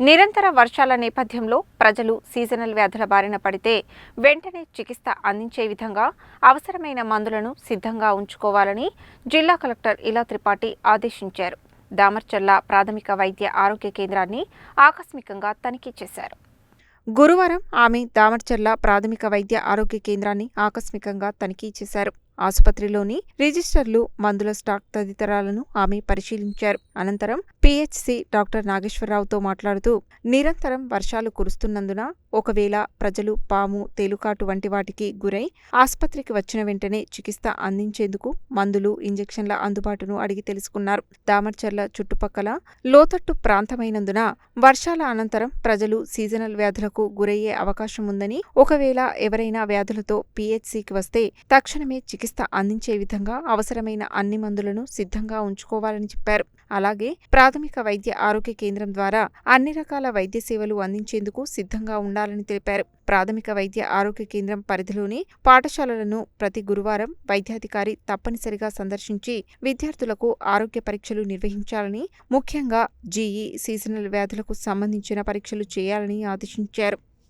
నిరంతర వర్షాల నేపథ్యంలో ప్రజలు సీజనల్ వ్యాధుల బారిన పడితే వెంటనే చికిత్స అందించే విధంగా అవసరమైన మందులను సిద్ధంగా ఉంచుకోవాలని జిల్లా కలెక్టర్ ఇలా త్రిపాఠి ఆదేశించారు. దామర్చల్ల ప్రాథమిక వైద్య ఆరోగ్య కేంద్రాన్ని ఆకస్మికంగా తనిఖీ చేశారు. గురువారం ఆమె దామర్చర్ల ప్రాథమిక వైద్య ఆరోగ్య కేంద్రాన్ని ఆకస్మికంగా తనిఖీ చేశారు. ఆసుపత్రిలోని రిజిస్టర్లు మందుల స్టాక్ తదితరాలను ఆమె పరిశీలించారు. అనంతరం పిహెచ్సి డాక్టర్ నాగేశ్వరరావుతో మాట్లాడుతూ నిరంతరం వర్షాలు కురుస్తున్నందున ఒకవేళ ప్రజలు పాము తేలుకాటు వంటి వాటికి గురై ఆసుపత్రికి వచ్చిన వెంటనే చికిత్స అందించేందుకు మందులు ఇంజెక్షన్ల అందుబాటును అడిగి తెలుసుకున్నారు. దామర్చర్ల చుట్టుపక్కల లోతట్టు ప్రాంతమైనందున వర్షాల అనంతరం ప్రజలు సీజనల్ వ్యాధులకు గురయ్యే అవకాశం ఉందని ఒకవేళ ఎవరైనా వ్యాధులతో పిహెచ్సికి వస్తే తక్షణమే చికిత్స చికిత్స అందించే విధంగా అవసరమైన అన్ని మందులను సిద్ధంగా ఉంచుకోవాలని చెప్పారు. అలాగే ప్రాథమిక వైద్య ఆరోగ్య కేంద్రం ద్వారా అన్ని రకాల వైద్య సేవలు అందించేందుకు సిద్ధంగా ఉండాలని తెలిపారు. ప్రాథమిక వైద్య ఆరోగ్య కేంద్రం పరిధిలోని పాఠశాలలను ప్రతి గురువారం వైద్యాధికారి తప్పనిసరిగా సందర్శించి విద్యార్థులకు ఆరోగ్య పరీక్షలు నిర్వహించాలని ముఖ్యంగా జీఈ సీజనల్ వ్యాధులకు సంబంధించిన పరీక్షలు చేయాలని ఆదేశించారు.